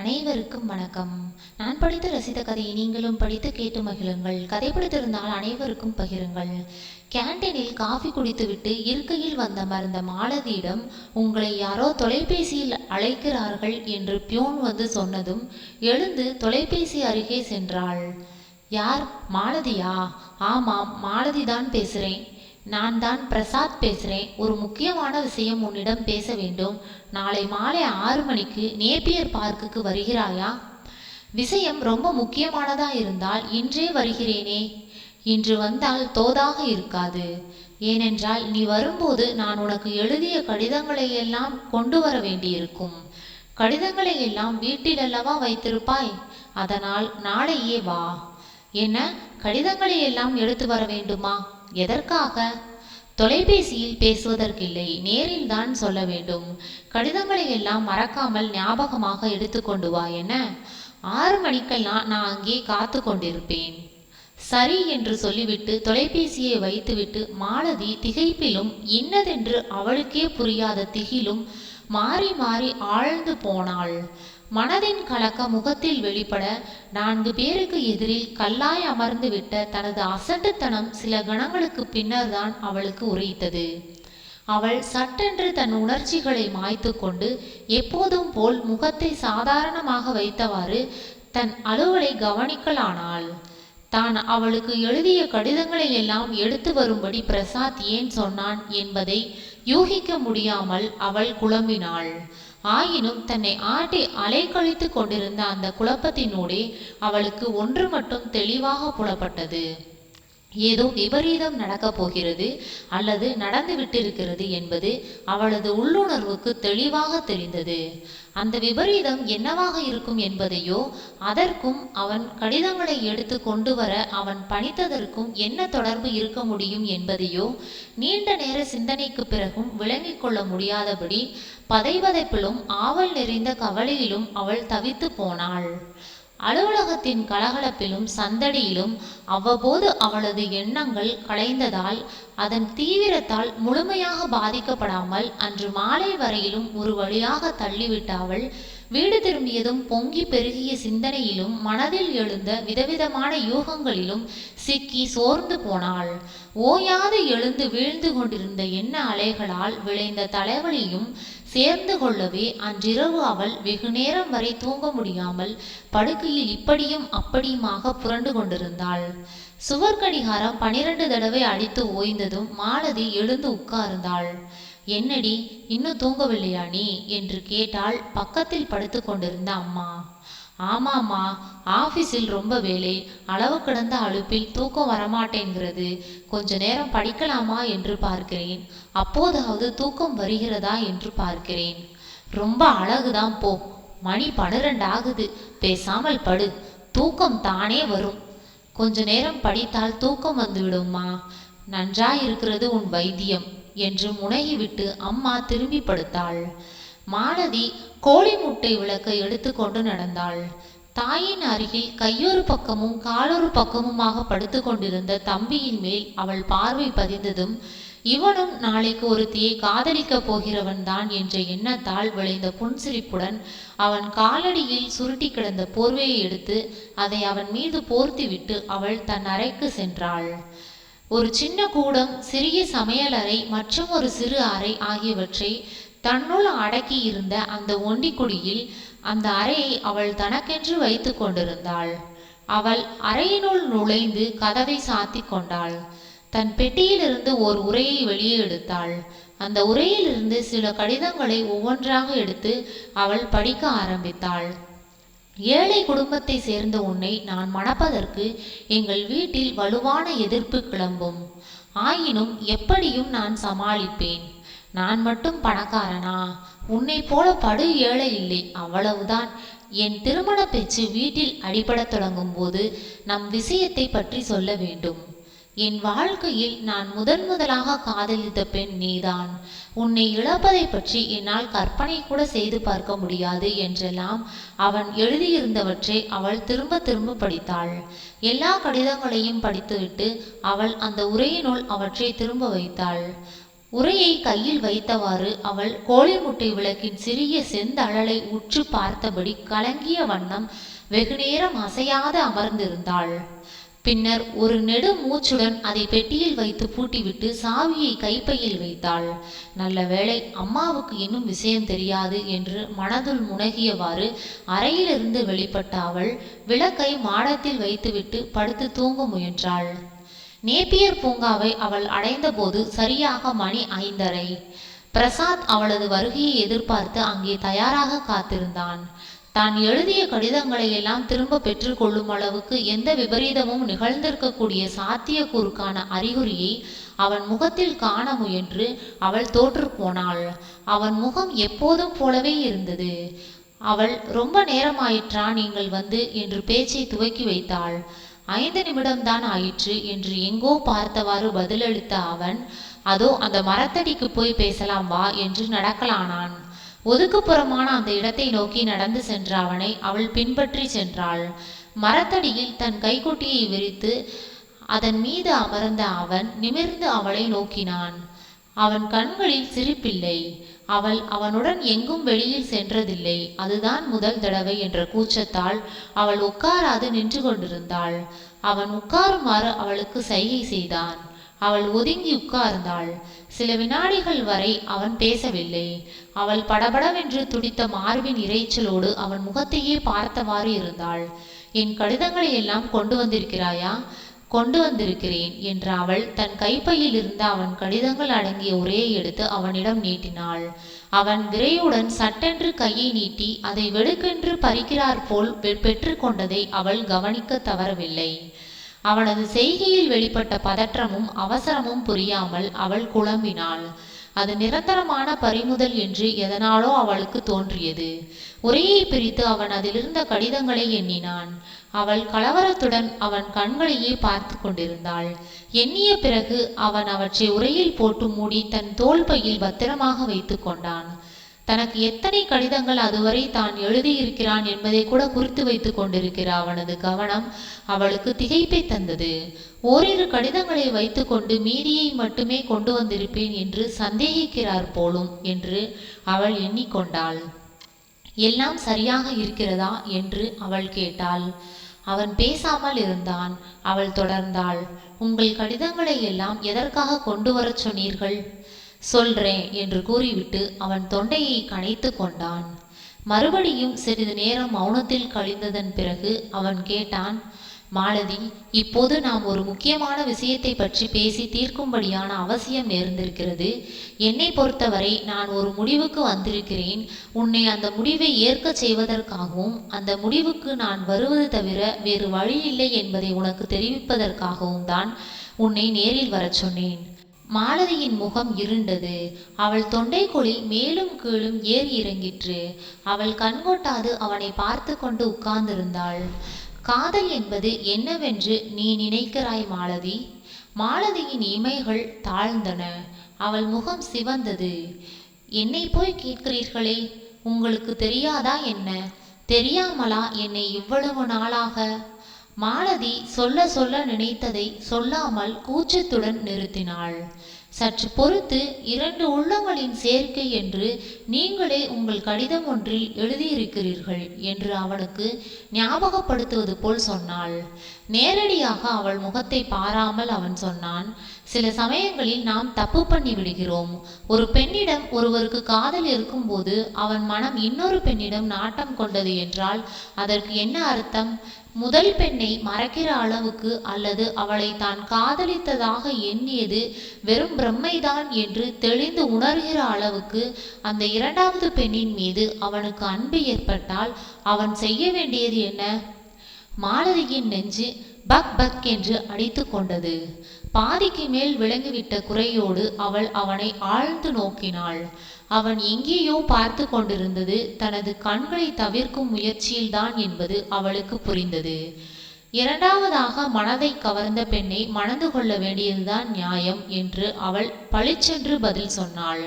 அனைவருக்கும் வணக்கம். நான் படித்து ரசித்த கதையை நீங்களும் படித்து கேட்டு மகிழுங்கள். கதை பிடித்திருந்தால் அனைவருக்கும் பகிருங்கள். கேண்டீனில் காஃபி குடித்துவிட்டு இருக்கையில் வந்த மருந்த மாலதியிடம் உங்களை யாரோ தொலைபேசியில் அழைக்கிறார்கள் என்று பியூன் வந்து சொன்னதும் எழுந்து தொலைபேசி அருகே சென்றாள். யார்? மாலதியா? ஆமாம் மாலதி தான் பேசுகிறேன் நான் தான் பிரசாத் பேசுகிறேன் ஒரு முக்கியமான விஷயம் உன்னிடம் பேச வேண்டும். நாளை மாலை ஆறு மணிக்கு நேப்பியர் பார்க்குக்கு வருகிறாயா? விஷயம் ரொம்ப முக்கியமானதா இருந்தால் இன்றே வருகிறேனே. இன்று வந்தால் தோதாக இருக்காது. ஏனென்றால் நீ வரும்போது நான் உனக்கு எழுதிய கடிதங்களை எல்லாம் கொண்டு வர வேண்டியிருக்கும். கடிதங்களை எல்லாம் வீட்டில் அல்லவா வைத்திருப்பாய்? அதனால் நாளையே வா. என்ன? கடிதங்களை எல்லாம் எடுத்து வர வேண்டுமா? எதற்காக? தொலைபேசியில் பேசுவதற்கில்லை. நேரில் தான் சொல்ல வேண்டும். கடிதங்களை எல்லாம் மறக்காமல் ஞாபகமாக எடுத்துக்கொண்டு வா என்ன ஆறு மணிக்கெல்லாம் நான் அங்கே காத்து கொண்டிருப்பேன். சரி என்று சொல்லிவிட்டு தொலைபேசியை வைத்துவிட்டு மாலதி திகைப்பிலும் இன்னதென்று அவளுக்கே புரியாத திகிலும் மாறி மாறி ஆழ்ந்து போனாள். மனதின் கலக்க முகத்தில் வெளிப்பட நான்கு பேருக்கு எதிரில் கல்லாய் அமர்ந்து விட்ட தனது அசட்டுத்தனம் சில கணங்களுக்கு பின்னர்தான் அவளுக்கு உரைத்தது. அவள் சட்டென்று தன் உணர்ச்சிகளை மாய்த்து கொண்டு எப்போதும் போல் முகத்தை சாதாரணமாக வைத்தவாறு தன் அலுவலை கவனிக்கலானாள். தான் அவளுக்கு எழுதிய கடிதங்களை எல்லாம் எடுத்து வரும்படி பிரசாத் ஏன் சொன்னான் என்பதை யூகிக்க முடியாமல் அவள் குழம்பினாள். ஆயினும் தன்னை ஆட்டி அலைக்கழித்து கொண்டிருந்த அந்த குழப்பத்தினூடே அவளுக்கு ஒன்று மட்டும் தெளிவாக புலப்பட்டது. ஏதோ விபரீதம் நடக்கப் போகிறது அல்லது நடந்து விட்டிருக்கிறது என்பது அவளது உள்ளுணர்வுக்கு தெளிவாக தெரிந்தது. அந்த விபரீதம் என்னவாக இருக்கும் என்பதையோ அதற்கும் அவன் கடிதங்களை எடுத்து கொண்டு வர அவன் பணித்ததற்கும் என்ன தொடர்பு இருக்க முடியும் என்பதையோ நீண்ட நேர சிந்தனைக்கு பிறகும் விளங்கிக் கொள்ள முடியாதபடி பதைபதைப்பிலும் ஆவல் நிறைந்த கவலையிலும் அவள் தவித்து போனாள். அலுவலகத்தின் கலகலப்பிலும் சந்தடியிலும் அவ்வப்போது அவளது எண்ணங்கள் கலைந்ததால் அதன் தீவிரத்தால் முழுமையாக பாதிக்கப்படாமல் அன்று மாலை வரையிலும் ஒரு வழியாக தள்ளிவிட்ட அவள் வீடு திரும்பியதும் பொங்கி பெருகிய சிந்தனையிலும் மனதில் எழுந்த விதவிதமான யூகங்களிலும் சிக்கி சோர்ந்து போனாள். ஓயாது எழுந்து வீழ்ந்து கொண்டிருந்த எண்ண அலைகளால் விளைந்த தலைவலியும் சேர்ந்து கொள்ளவே அன்றிரவு அவள் வெகு நேரம் வரை தூங்க முடியாமல் படுக்கையில் இப்படியும் அப்படியுமாக புரண்டு கொண்டிருந்தாள். சுவர் கடிகாரம் பனிரெண்டு தடவை அடித்து ஓய்ந்ததும் மாலதி எழுந்து உட்கார்ந்தாள். என்னடி இன்னும் தூங்கவில்லையா நீ? என்று கேட்டாள் பக்கத்தில் படுத்து கொண்டிருந்த அம்மா. ஆமாம்மா ஆபீஸில் ரொம்ப வேலை அளவு கிடந்த அலுப்பில் தூக்கம் வரமாட்டேங்கிறது. கொஞ்ச நேரம் படிக்கலாமா என்று பார்க்கிறேன். அப்போதாவது தூக்கம் வருகிறதா என்று பார்க்கிறேன். ரொம்ப அழகுதான் போ. மணி பன்னிரண்டு ஆகுது பேசாமல் படு. தூக்கம் தானே வரும். கொஞ்ச நேரம் படித்தால் தூக்கம் வந்துவிடும்மா. நன்றாயிருக்கிறது உன் வைத்தியம் என்று முனகிவிட்டு அம்மா திரும்பி படுத்தாள் மாலதி கோழி முட்டை விளக்கை எடுத்துக்கொண்டு நடந்தாள். தாயின் அருகில் கையொரு பக்கமும் காலொரு பக்கமுமாக படுத்து கொண்டிருந்த தம்பியின் மேல் அவள் பார்வை பதிந்ததும் இவனும் நாளைக்கு ஒருத்தியை காதலிக்கப் போகிறவன் தான் என்ற எண்ணத்தால் விளைந்த புன்சிரிப்புடன் அவன் காலடியில் சுருட்டி கிடந்த போர்வையை எடுத்து அதை அவன் மீது போர்த்திவிட்டு அவள் தன் அறைக்கு சென்றாள். ஒரு சின்ன கூடம் சிறிய சமையலறை மற்றும் ஒரு சிறு அறை ஆகியவற்றை தன்னுள் அடக்கி இருந்த அந்த ஒண்டிக்குடியில் அந்த அறையை அவள் தனக்கென்று வைத்து கொண்டிருந்தாள். அவள் அறையினுள் நுழைந்து கதவை சாத்தி கொண்டாள். தன் பெட்டியிலிருந்து ஓர் உரையை வெளியே எடுத்தாள். அந்த உரையிலிருந்து சில கடிதங்களை ஒவ்வொன்றாக எடுத்து அவள் படிக்க ஆரம்பித்தாள். ஏழை குடும்பத்தை சேர்ந்த உன்னை நான் மணப்பதற்கு எங்கள் வீட்டில் வலுவான எதிர்ப்பு கிளம்பும். ஆயினும் எப்படியும் நான் சமாளிப்பேன். நான் மட்டும் பணக்காரனா? உன்னை போல படு ஏழை இல்லை அவ்வளவுதான். என் திருமண பேச்சு வீட்டில் அடிபடத் தொடங்கும் போது நம் விஷயத்தை பற்றி சொல்ல வேண்டும். என் வாழ்க்கையில் நான் முதன் முதலாக காதலித்த பெண் நீதான். உன்னை இழப்பதை பற்றி என்னால் கற்பனை கூட செய்து பார்க்க முடியாது என்றெல்லாம் அவன் எழுதியிருந்தவற்றை அவள் திரும்ப திரும்ப படித்தாள். எல்லா கடிதங்களையும் படித்துவிட்டு அவள் அந்த உரையினுள் அவற்றை திரும்ப வைத்தாள். உரையை கையில் வைத்தவாறு அவள் கோழி முட்டை விளக்கின் சிறிய செந்தழலை உற்று பார்த்தபடி கலங்கிய வண்ணம் வெகுநேரம் அசையாது அமர்ந்திருந்தாள். பின்னர் ஒரு நெடு மூச்சுடன் அதை பெட்டியில் வைத்து பூட்டிவிட்டு சாவியை கைப்பையில் வைத்தாள். நல்ல வேளை அம்மாவுக்கு இன்னும் விஷயம் தெரியாது என்று மனதுள் முனகியவாறு அறையிலிருந்து வெளிப்பட்ட அவள் விளக்கை மாடத்தில் வைத்துவிட்டு படுத்து தூங்க முயன்றாள். நேப்பியர் பூங்காவை அவள் அடைந்தபோது சரியாக மணி ஐந்தரை. பிரசாத் அவளது வருகையை எதிர்பார்த்து அங்கே தயாராக காத்திருந்தான். தான் எழுதிய கடிதங்களை எல்லாம் திரும்ப பெற்றுக்கொள்ளும் அளவுக்கு எந்த விபரீதமும் நிகழ்ந்திருக்கக்கூடிய சாத்தியக்கூறுக்கான அறிகுறியை அவன் முகத்தில் காண முயன்று அவள் தோற்று போனாள். அவன் முகம் எப்போதும் போலவே இருந்தது. அவள் ரொம்ப நேரமாயிற்றா நீங்கள் வந்து? என்று பேச்சை துவக்கி வைத்தாள். ஐந்து நிமிடம்தான் ஆயிற்று என்று எங்கோ பார்த்தவாறு பதிலளித்த அவன் அதோ அந்த மரத்தடிக்கு போய் பேசலாம் வா என்று நடக்கலானான். ஒதுக்குப்புறமான அந்த இடத்தை நோக்கி நடந்து சென்ற அவனை அவள் பின்பற்றி சென்றாள். மரத்தடியில் தன் கைக்குட்டியை விரித்து அதன் மீது அமர்ந்த அவன் நிமிர்ந்து அவளை நோக்கினான். அவன் கண்களில் சிரிப்பில்லை. அவள் அவனுடன் எங்கும் வெளியில் சென்றதில்லை. அதுதான் முதல் தடவை என்ற கூச்சத்தால் அவள் உட்காராது நின்று கொண்டிருந்தாள். அவன் உட்காருமாறு அவளுக்கு சைகை செய்தான். அவள் ஒதுங்கி உட்கார்ந்தாள். சில வினாடிகள் வரை அவன் பேசவில்லை. அவள் படபடவென்று துடித்த மார்பின் இரைச்சலோடு அவன் முகத்தையே பார்த்தவாறு இருந்தாள். என் கடிதங்களை எல்லாம் கொண்டு வந்திருக்கிறாயா? கொண்டு வந்திருக்கிறேன் என்ற அவள் தன் கைப்பையில் இருந்த அவன் கடிதங்கள் அடங்கிய உரையை எடுத்து அவனிடம் நீட்டினாள். அவன் விரையுடன் சட்டென்று கையை நீட்டி அதை வெடுக்கென்று பறிக்கிறார் போல் பெற்றுக்கொண்டதை அவள் கவனிக்க தவறவில்லை. அவனது செய்கையில் வெளிப்பட்ட பதற்றமும் அவசரமும் புரியாமல் அவள் குழம்பினாள். அது நிரந்தரமான பறிமுதல் என்று எதனாலோ அவளுக்கு தோன்றியது. உரையை பிரித்து அவன் அதிலிருந்த கடிதங்களை எண்ணினான். அவள் கலவரத்துடன் அவன் கண்களையே பார்த்து கொண்டிருந்தாள். எண்ணிய பிறகு அவன் அவற்றை உரையில் போட்டு மூடி தன் தோல் பையில் பத்திரமாக வைத்து கொண்டான். தனக்கு எத்தனை கடிதங்கள் அதுவரை தான் எழுதியிருக்கிறான் என்பதை கூட குறித்து வைத்து கொண்டிருக்கிற அவனது கவனம் அவளுக்கு திகைப்பை தந்தது. ஓரிரு கடிதங்களை வைத்துக்கொண்டு மீதியை மட்டுமே கொண்டு வந்திருப்பேன் என்று சந்தேகிக்கிறார் போலும் என்று அவள் எண்ணிக்கொண்டாள். எல்லாம் சரியாக இருக்கிறதா? என்று அவள் கேட்டாள். அவன் பேசாமல் இருந்தான். அவள் தொடர்ந்தாள். உங்கள் கடிதங்களை எல்லாம் எதற்காக கொண்டு வரச் சொன்னீர்கள்? சொல்றேன் என்று கூறிவிட்டு அவன் தொண்டையை கணைத்து கொண்டான். மறுபடியும் சிறிது நேரம் மௌனத்தில் கழிந்ததன் பிறகு அவன் கேட்டான். மாலதி இப்போது நாம் ஒரு முக்கியமான விஷயத்தை பற்றி பேசி தீர்க்கும்படியான அவசியம் நேர்ந்திருக்கிறது. என்னை பொறுத்தவரை நான் ஒரு முடிவுக்கு வந்திருக்கிறேன். உன்னை அந்த முடிவை ஏற்க செய்வதற்காகவும் அந்த முடிவுக்கு நான் வருவது தவிர வேறு வழி இல்லை என்பதை உனக்கு தெரிவிப்பதற்காகவும் தான் உன்னை நேரில் வரச் சொன்னேன். மாலதியின் முகம் இருண்டது. அவள் தொண்டைக்குழி மேலும் கீழும் ஏறி இறங்கிற்று. அவள் கண்கொட்டாது அவனை பார்த்து கொண்டு உட்கார்ந்திருந்தாள். காதல் என்பது என்னவென்று நீ நினைக்கிறாய் மாலதி? மாலதியின் இமைகள் தாழ்ந்தன. அவள் முகம் சிவந்தது. என்னை போய் கேட்கிறீர்களே உங்களுக்கு தெரியாதா என்ன? தெரியாமலா என்னை இவ்வளவு நாளாக? மாலதி சொல்ல சொல்ல நினைத்ததை சொல்லாமல் கூச்சத்துடன் நிறுத்தினாள். சற்று பொறுத்து இரண்டு உள்ளங்களின் சேர்க்கை என்று நீங்களே உங்கள் கடிதம் ஒன்றில் எழுதியிருக்கிறீர்கள் என்று அவனுக்கு ஞாபகப்படுத்துவது போல் சொன்னாள். நேரடியாக அவள் முகத்தை பாராமல் அவன் சொன்னான் சில சமயங்களில் நாம் தப்பு பண்ணி விடுகிறோம். ஒரு பெண்ணிடம் ஒருவருக்கு காதல் இருக்கும்போது அவன் மனம் இன்னொரு பெண்ணிடம் நாட்டம் கொண்டது என்றால் அதற்கு என்ன அர்த்தம்? முதல் பெண்ணை மறக்கிற அளவுக்கு அல்லது அவளை தான் காதலித்ததாக எண்ணியது வெறும் பிரம்மைதான் என்று தெளிந்து உணர்கிற அளவுக்கு அந்த இரண்டாவது பெண்ணின் மீது அவனுக்கு அன்பு ஏற்பட்டால் அவன் செய்ய வேண்டியது என்ன? மாலதியின் நெஞ்சு பக் பக் என்று அடித்து கொண்டது. பாதிக்கு மேல் விளங்கிவிட்ட குறையோடு அவள் அவனை ஆழ்ந்து நோக்கினாள். அவன் எங்கேயோ பார்த்து கொண்டிருந்தது தனது கண்களை தவிர்க்கும் முயற்சியில்தான் என்பது அவளுக்கு புரிந்தது. இரண்டாவதாக மனதை கவர்ந்த பெண்ணை மணந்து கொள்ள வேண்டியதுதான் நியாயம் என்று அவள் பளிச்சென்று பதில் சொன்னாள்.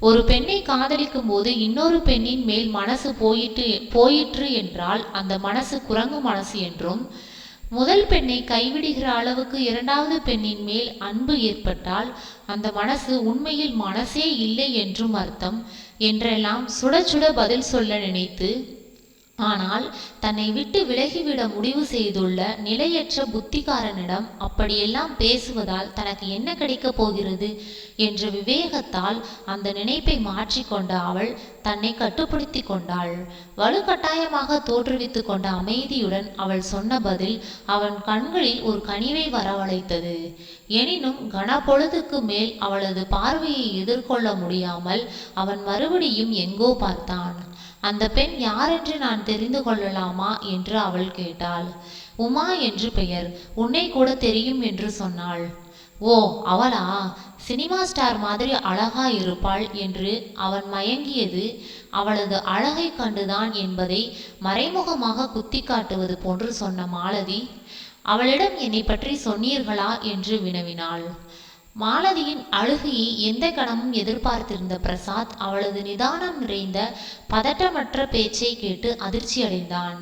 ஒரு பெண்ணை காதலிக்கும் போது இன்னொரு பெண்ணின் மேல் மனசு போயிட்டு போயிற்று என்றால் அந்த மனசு குரங்கு மனசு என்றும் முதல் பெண்ணை கைவிடுகிற அளவுக்கு இரண்டாவது பெண்ணின் மேல் அன்பு ஏற்பட்டால் அந்த மனசு உண்மையில் மனசே இல்லை என்றும் அர்த்தம் என்றெல்லாம் சுட சுட பதில் சொல்ல நினைத்து ஆனால் தன்னை விட்டு விலகிவிட முடிவு செய்துள்ள நிலையற்ற புத்திகாரனிடம் அப்படியெல்லாம் பேசுவதால் தனக்கு என்ன கிடைக்கப் போகிறது என்ற விவேகத்தால் அந்த நினைப்பை மாற்றிக்கொண்ட அவள் தன்னை கட்டுப்படுத்தி கொண்டாள். வலுக்கட்டாயமாக தோற்றுவித்து கொண்ட அமைதியுடன் அவள் சொன்ன பதில் அவன் கண்களில் ஒரு கனிவை வரவழைத்தது. எனினும் கனப்பொழுதுக்கு மேல் அவளது பார்வையை எதிர்கொள்ள முடியாமல் அவன் மறுபடியும் எங்கோ பார்த்தான். அந்த பெண் யாரென்று நான் தெரிந்து கொள்ளலாமா என்று அவள் கேட்டாள். உமா என்று பெயர். உன்னை கூட தெரியும் என்று சொன்னாள். ஓ அவளா? சினிமா ஸ்டார் மாதிரி அழகா இருப்பாள் என்று அவன் மயங்கியது அவளது அழகை கண்டுதான் என்பதை மறைமுகமாக குத்தி காட்டுவது போன்று சொன்ன மாலதி அவளிடம் என்னை பற்றி சொன்னீர்களா என்று வினவினாள். மாலதியின் அழுகையை எந்த கணமும் எதிர்பார்த்திருந்த பிரசாத் அவளது நிதானம் நிறைந்த பதட்டமற்ற பேச்சை கேட்டு அதிர்ச்சி அடைந்தான்.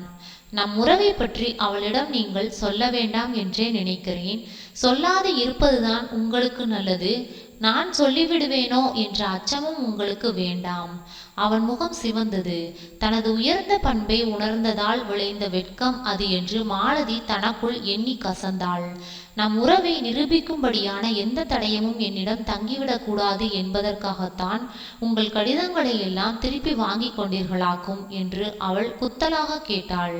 நம் உறவை பற்றி அவளிடம் நீங்கள் சொல்ல வேண்டாம் என்றே நினைக்கிறேன். சொல்லாது இருப்பதுதான் உங்களுக்கு நல்லது. நான் சொல்லிவிடுவேனோ என்ற அச்சமும் உங்களுக்கு வேண்டாம். அவன் முகம் சிவந்தது. தனது உயர்ந்த பண்பை உணர்ந்ததால் விளைந்த வெட்கம் அது என்று மாலதி தனக்குள் எண்ணி கசந்தாள். நம் உறவை நிரூபிக்கும்படியான எந்த தடயமும் என்னிடம் தங்கிவிடக் கூடாது என்பதற்காகத்தான் உங்கள் கடிதங்களை எல்லாம் திருப்பி வாங்கி கொண்டீர்களாக்கும் என்று அவள் குத்தலாக கேட்டாள்.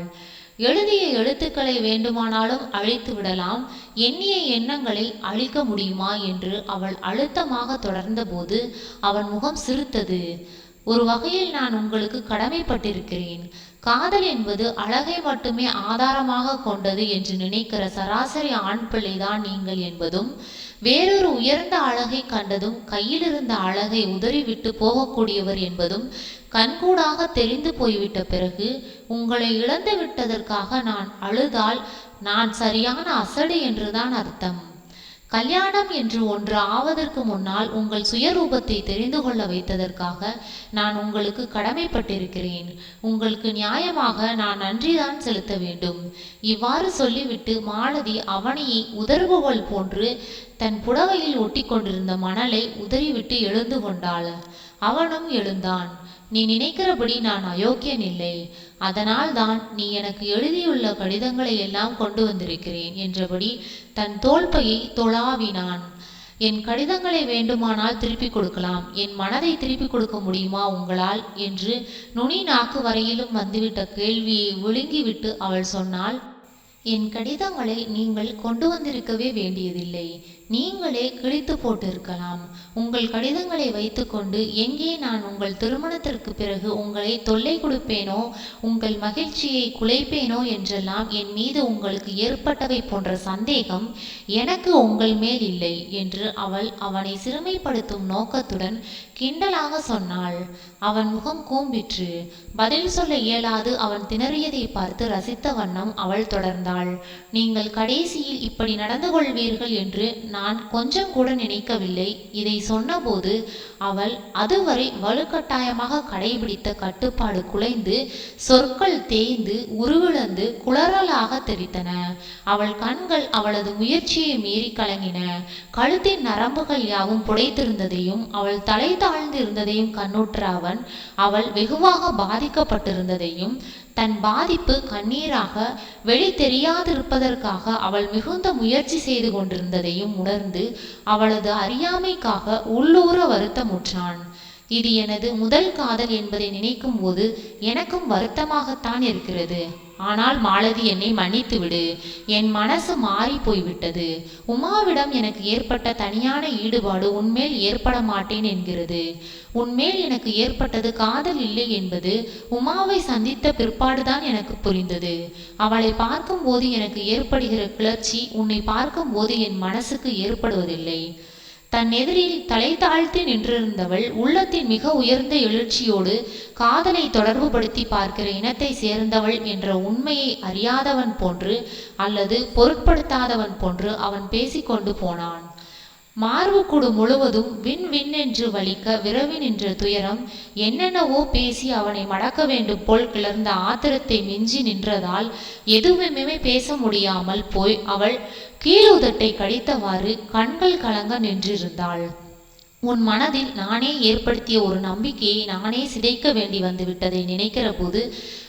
எழுதிய எழுத்துக்களை வேண்டுமானாலும் அழித்து விடலாம் எண்ணிய எண்ணங்களை அழிக்க முடியுமா என்று அவள் அழுத்தமாக தொடர்ந்தபோது அவன் முகம் சிரித்தது. ஒரு வகையில் நான் உங்களுக்கு கடமைப்பட்டிருக்கிறேன். காதல் என்பது அழகை மட்டுமே ஆதாரமாக கொண்டது என்று நினைக்கிற சராசரி ஆண் பிள்ளைதான் நீங்கள் என்பதும் வேறொரு உயர்ந்த அழகை கண்டதும் கையிலிருந்த அழகை உதறிவிட்டு போகக்கூடியவர் என்பதும் கண்கூடாக தெரிந்து போய்விட்ட பிறகு உங்களை இழந்து விட்டதற்காக நான் அழுதால் நான் சரியான அசடு என்றுதான் அர்த்தம். கல்யாணம் என்று ஒன்று ஆவதற்கு முன்னால் உங்கள் சுயரூபத்தை தெரிந்து கொள்ள வைத்ததற்காக நான் உங்களுக்கு கடமைப்பட்டிருக்கிறேன். உங்களுக்கு நியாயமாக நான் நன்றிதான் செலுத்த வேண்டும். இவ்வாறு சொல்லிவிட்டு மாலதி அவனையை உதறுபவள் போன்று தன் புடவையில் ஒட்டி கொண்டிருந்த மணலை உதறிவிட்டு எழுந்து கொண்டாள். அவனும் எழுந்தான். நீ நினைக்கிறபடி நான் அயோக்கியன் இல்லை அதனால் தான் நீ எனக்கு எழுதியுள்ள கடிதங்களை எல்லாம் கொண்டு வந்திருக்கிறேன் என்றபடி தன் தோல்பையை தொழாவினான் என் கடிதங்களை வேண்டுமானால் திருப்பிக் கொடுக்கலாம். என் மனதை திருப்பிக் கொடுக்க முடியுமா உங்களால்? என்று நுனி நாக்கு வரையிலும் வந்துவிட்ட கேள்வியை விழுங்கிவிட்டு அவள் சொன்னாள் என் கடிதங்களை நீங்கள் கொண்டு வந்திருக்கவே வேண்டியதில்லை. நீங்களே கிழித்து போட்டிருக்கலாம். உங்கள் கடிதங்களை வைத்துக்கொண்டு எங்கே நான் உங்கள் திருமணத்திற்கு பிறகு உங்களை தொல்லை கொடுப்பேனோ உங்கள் மகிழ்ச்சியை குலைப்பேனோ என்றெல்லாம் என் மீது உங்களுக்கு ஏற்பட்டவை போன்ற சந்தேகம் எனக்கு உங்கள் மேல் இல்லை என்று அவள் அவனை சிறுமைப்படுத்தும் நோக்கத்துடன் கிண்டலாக சொன்னாள். அவன் முகம் கூம்பிற்று. பதில் சொல்ல இயலாது அவன் திணறியதை பார்த்து ரசித்த வண்ணம் அவள் தொடர்ந்தாள். நீங்கள் கடைசியில் இப்படி நடந்து கொள்வீர்கள் என்று நான் கொஞ்சம் கூட நினைக்கவில்லை. இதை சொன்னபோது அவள் அதுவரை வலுக்கட்டாயமாக கடைபிடித்த கட்டுப்பாடு குலைந்து சொற்கள் தேய்ந்து உருவிழந்து குளறலாக தெரித்தன அவள் கண்கள் அவளது முயற்சியை மீறி கலங்கின. கழுத்தின் நரம்புகள் யாவும் புடைத்திருந்ததையும் அவள் தலை தாழ்ந்து இருந்ததையும் கண்ணுற்ற அவன் அவள் வெகுவாக பாதிக்கப்பட்டிருந்ததையும் தன் பாதிப்பு கண்ணீராக வெளி தெரியாதிருப்பதற்காக அவள் மிகுந்த முயற்சி செய்து கொண்டிருந்ததையும் உணர்ந்து அவளது அறியாமைக்காக உள்ளூர வருத்தமுற்றான். இது எனது முதல் காதல் என்பதை நினைக்கும் போது எனக்கும் வருத்தமாகத்தான் இருக்கிறது. ஆனால் மாலதி என்னை மன்னித்து விடு என் மனசு மாறி போய்விட்டது. உமாவிடம் எனக்கு ஏற்பட்ட தனியான ஈடுபாடு உன்மேல் ஏற்பட மாட்டேன் என்கிறது. உன்மேல் எனக்கு ஏற்பட்டது காதல் இல்லை என்பது உமாவை சந்தித்த பிற்பாடுதான் எனக்கு புரிந்தது. அவளை பார்க்கும்போது எனக்கு ஏற்படுகிற கிளர்ச்சி உன்னை பார்க்கும்போது என் மனசுக்கு ஏற்படுவதில்லை. தன் எதிரில் தலை தாழ்த்தி நின்றிருந்தவள் உள்ளத்தின் மிக உயர்ந்த எழுச்சியோடு காதலை தொடர்புபடுத்தி பார்க்கிற இனத்தை சேர்ந்தவள் என்ற உண்மையை அறியாதவன் போன்று அல்லது பொருட்படுத்தாதவன் போன்று அவன் பேசிக்கொண்டு போனான். மார்புக்கூடு முழுவதும் விண் விண் என்று வலிக்க விரவி நின்ற துயரம் என்னென்னவோ பேசி அவனை மடக்க வேண்டும் போல் கிளர்ந்த ஆத்திரத்தை மிஞ்சி நின்றதால் எதுவுமே பேச முடியாமல் போய் அவள் கீழுதட்டை கடித்தவாறு கண்கள் கலங்க நின்றிருந்தாள். உன் மனதில் நானே ஏற்படுத்திய ஒரு நம்பிக்கையை நானே சிதைக்க வேண்டி வந்துவிட்டதை நினைக்கிற போது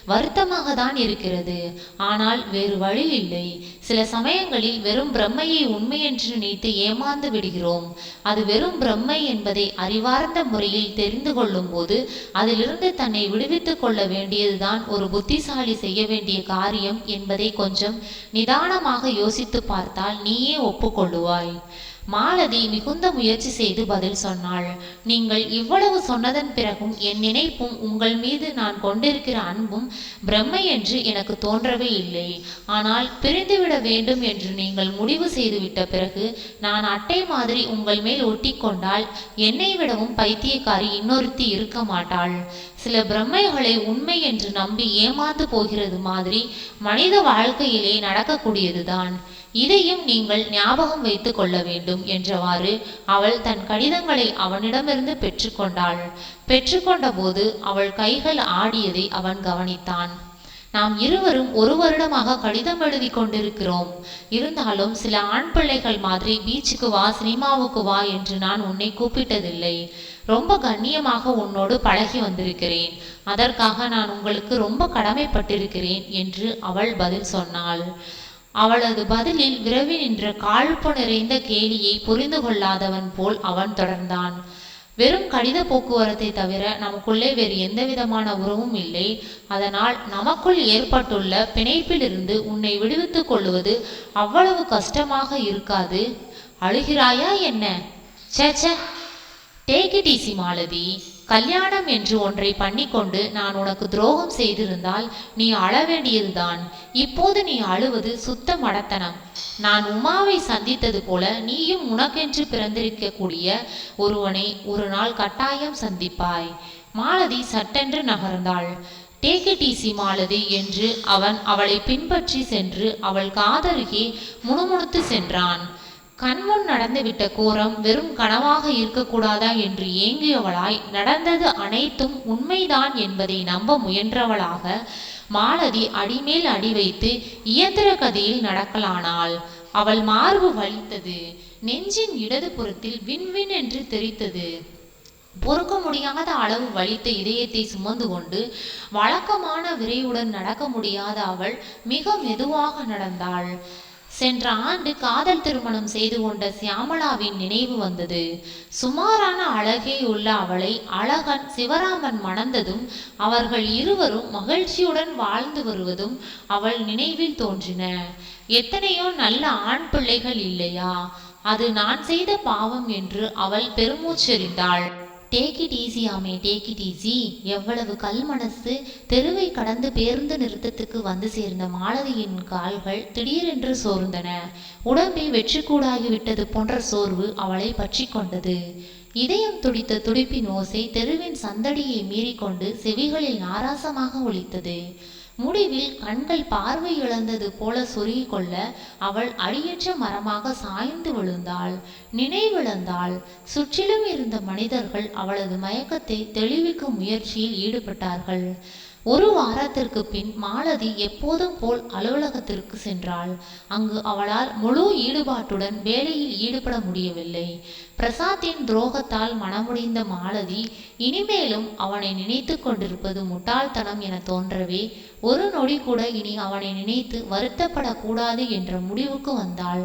வருத்தமாக தான் இருக்கிறது. ஆனால் வேறு வழி இல்லை. சில சமயங்களில் வெறும் பிரம்மையை உண்மை என்று நினைத்து ஏமாந்து விடுகிறோம். அது வெறும் பிரம்மை என்பதை அறிவார்ந்த முறையில் தெரிந்து கொள்ளும் போது அதிலிருந்து தன்னை விடுவித்துக் கொள்ள வேண்டியதுதான் ஒரு புத்திசாலி செய்ய வேண்டிய காரியம் என்பதை கொஞ்சம் நிதானமாக யோசித்து பார்த்தால் நீயே ஒப்புக்கொள்ளுவாய். மாலதி மிகுந்த முயற்சி செய்து பதில் சொன்னாள். நீங்கள் இவ்வளவு சொன்னதன் பிறகும் என் நினைப்பும் உங்கள் மீது நான் கொண்டிருக்கிற அன்பும் பிரம்மை என்று எனக்கு தோன்றவே இல்லை. ஆனால் பிரிந்துவிட வேண்டும் என்று நீங்கள் முடிவு செய்துவிட்ட பிறகு நான் அட்டை மாதிரி உங்கள் மேல் ஒட்டி கொண்டால் என்னை விடவும் பைத்தியக்காரி இன்னொருத்தி இருக்க மாட்டாள். சில பிரம்மைகளை உண்மை என்று நம்பி ஏமாந்து போகிறது மாதிரி மனித வாழ்க்கையிலே நடக்கக்கூடியதுதான். இதையும் நீங்கள் ஞாபகம் வைத்து கொள்ள வேண்டும் என்றவாறு அவள் தன் கடிதங்களை அவனிடமிருந்து பெற்றுக்கொண்டாள். பெற்றுக்கொண்ட போது அவள் கைகள் ஆடியதை அவன் கவனித்தான். நாம் இருவரும் ஒரு வருடமாக கடிதம் எழுதி கொண்டிருக்கிறோம். இருந்தாலும் சில ஆண் பிள்ளைகள் மாதிரி பீச்சுக்கு வா சினிமாவுக்கு வா என்று நான் உன்னை கூப்பிட்டதில்லை. ரொம்ப கண்ணியமாக உன்னோடு பழகி வந்திருக்கிறேன். அதற்காக நான் உங்களுக்கு ரொம்ப கடமைப்பட்டிருக்கிறேன் என்று அவள் பதில் சொன்னாள். அவளது பதிலில் விரவி நின்ற காழ்ப்பு நிறைந்த கேலியை புரிந்து கொள்ளாதவன் போல் அவன் தொடர்ந்தான். வெறும் கடித போக்குவரத்தை தவிர நமக்குள்ளே வேறு எந்த விதமான உறவும் இல்லை. அதனால் நமக்குள் ஏற்பட்டுள்ள பிணைப்பிலிருந்து உன்னை விடுவித்துக் கொள்வது அவ்வளவு கஷ்டமாக இருக்காது. அழுகிறாயா என்ன? சேச்ச டேக் இட் ஈசி மாலதி. கல்யாணம் என்று ஒன்றை பண்ணிக்கொண்டு நான் உனக்கு துரோகம் செய்திருந்தால் நீ அழ வேண்டியதுதான் இப்போது நீ அழுவது சுத்த மடத்தனம். நான் உமாவை சந்தித்தது போல நீயும் உனக்கென்று பிறந்திருக்கக்கூடிய ஒருவனை ஒரு நாள் கட்டாயம் சந்திப்பாய். மாலதி சட்டென்று நகர்ந்தாள். டேக் இட் ஈஸி மாலதி என்று அவன் அவளை பின்பற்றி சென்று அவள் காதருகே முணுமுணுத்து சென்றான். கண்முன் நடந்துவிட்ட கோரம் வெறும் கனவாக இருக்கக்கூடாதா என்று ஏங்கியவளாய் நடந்தது அனைத்தும் உண்மைதான் என்பதை நம்ப முயன்றவளாக மாலதி அடிமேல் அடி வைத்து இயந்திர கதையில் நடக்கலானாள். அவள் மார்பு வலித்தது. நெஞ்சின் இடது புறத்தில் விண்வின் என்று தெரித்தது. பொறுக்க முடியாத அளவு வலித்த இதயத்தை சுமந்து கொண்டு வழக்கமான விரைவுடன் நடக்க முடியாத அவள் மிக மெதுவாக நடந்தாள். சென்ற ஆண்டு காதல் திருமணம் செய்து கொண்ட சியாமளாவின் நினைவு வந்தது. சுமாரான அழகே உள்ள அவளை அழகன் சிவராமன் மணந்ததும் அவர்கள் இருவரும் மகிழ்ச்சியுடன் வாழ்ந்து வருவதும் அவள் நினைவில் தோன்றின. எத்தனையோ நல்ல ஆண் பிள்ளைகள் இல்லையா? அது நான் செய்த பாவம் என்று அவள் பெருமூச்செறிந்தாள் டேக் இட் ஈஸி ஆமே டேக் இட் ஈஸி எவ்வளவு கல் மனசு தெருவை கடந்து பேருந்து நிறுத்தத்துக்கு வந்து சேர்ந்த மாலதியின் கால்கள் திடீரென்று சோர்ந்தன. உடம்பில் வெற்றிக்கூடாகி விட்டது போன்ற சோர்வு அவளை பற்றி கொண்டது. இதயம் துடித்த துடிப்பின் ஓசை தெருவின் சந்தடியை மீறிக்கொண்டு செவிகளில் நாராசமாக ஒலித்தது. முடிவில் கண்கள் பார்வை இழந்தது போல சொருகிக் கொள்ள அவள் அடியற்ற மரமாக சாய்ந்து விழுந்தாள். நினைவிழந்தாள். சுற்றிலும் இருந்த மனிதர்கள் அவளது மயக்கத்தை தெளிவிக்கும் முயற்சியில் ஈடுபட்டார்கள். ஒரு வாரத்திற்கு பின் மாலதி எப்போதும் போல் அலுவலகத்திற்கு சென்றாள். அங்கு அவளால் முழு ஈடுபாட்டுடன் வேலையில் ஈடுபட முடியவில்லை. பிரசாத்தின் துரோகத்தால் மனமுடிந்த மாலதி இனிமேலும் அவனை நினைத்து கொண்டிருப்பது முட்டாள்தனம் என தோன்றவே ஒரு நொடி கூட இனி அவனை நினைத்து வருத்தப்படக்கூடாது என்ற முடிவுக்கு வந்தாள்.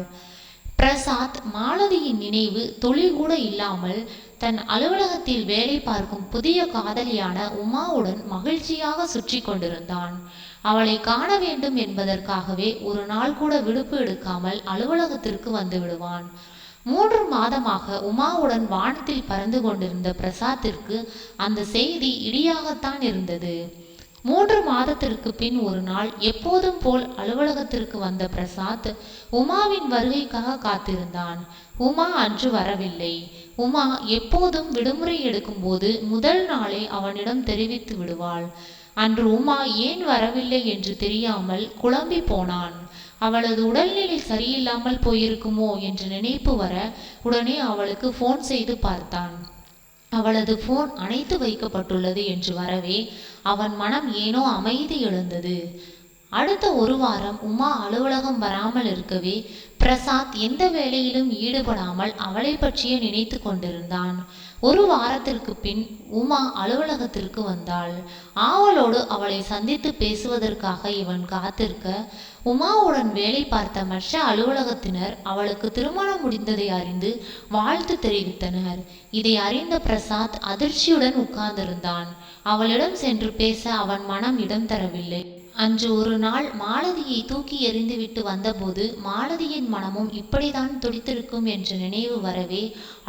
பிரசாத் மாலதியின் நினைவு தொழில் கூட இல்லாமல் தன் அலுவலகத்தில் வேலை பார்க்கும் புதிய காதலியான உமாவுடன் மகிழ்ச்சியாக சுற்றி கொண்டிருந்தான். அவளை காண வேண்டும் என்பதற்காகவே ஒரு நாள் கூட விடுப்பு எடுக்காமல் அலுவலகத்திற்கு வந்து விடுவான். மூன்று மாதமாக உமாவுடன் வானத்தில் பறந்து கொண்டிருந்த பிரசாத்திற்கு அந்த செய்தி இடியாகத்தான் இருந்தது. மூன்று மாதத்திற்கு பின் ஒரு நாள் எப்போதும் போல் அலுவலகத்திற்கு வந்த பிரசாத் உமாவின் வருகைக்காக காத்திருந்தான். உமா அன்று வரவில்லை. உமா எப்போதும் விடுமுறை எடுக்கும்போது முதல் நாளே அவனிடம் தெரிவித்து விடுவாள். அன்று உமா ஏன் வரவில்லை என்று தெரியாமல் குழம்பி போனான். அவளது உடல்நிலை சரியில்லாமல் போயிருக்குமோ என்ற நினைப்பு வர உடனே அவளுக்கு ஃபோன் செய்து பார்த்தான். அவளது போன் அணைத்து வைக்கப்பட்டுள்ளது என்று வரவே அவன் மனம் ஏனோ அமைதி எழுந்தது. அடுத்த ஒரு வாரம் உமா அலுவலகம் வராமல் இருக்கவே பிரசாத் எந்த வேலையிலும் ஈடுபடாமல் அவளை பற்றியே நினைத்து கொண்டிருந்தான். ஒரு வாரத்திற்கு பின் உமா அலுவலகத்திற்கு வந்தாள். ஆவலோடு அவளை சந்தித்து பேசுவதற்காக இவன் காத்திருக்க உமாவுடன் வேலை பார்த்த மற்ற அலுவலகத்தினர் அவளுக்கு திருமணம் முடிந்ததை அறிந்து வாழ்த்து தெரிவித்தனர். இதை அறிந்த பிரசாத் அதிர்ச்சியுடன் உட்கார்ந்திருந்தான். அவளிடம் சென்று பேச அவன் மனம் இடம் தரவில்லை. அன்று ஒரு நாள் மாலதியை தூக்கி எறிந்துவிட்டு வந்தபோது மாலதியின் மனமும் இப்படிதான் துடித்திருக்கும் என்ற நினைவு வரவே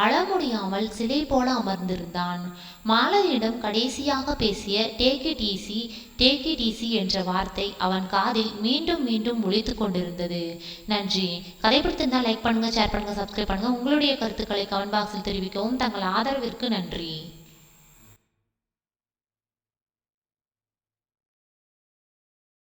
அழமுடியாமல் சிலை போல அமர்ந்திருந்தான். மாலதியிடம் கடைசியாக பேசிய take it easy take it easy என்ற வார்த்தை அவன் காதில் மீண்டும் மீண்டும் ஒழித்து கொண்டிருந்தது. நன்றி. கதை பிடித்திருந்தால் லைக் பண்ணுங்க ஷேர் பண்ணுங்க சப்ஸ்கிரைப் பண்ணுங்க. உங்களுடைய கருத்துக்களை கமெண்ட் பாக்ஸில் தெரிவிக்கவும் தங்கள் ஆதரவிற்கு நன்றி.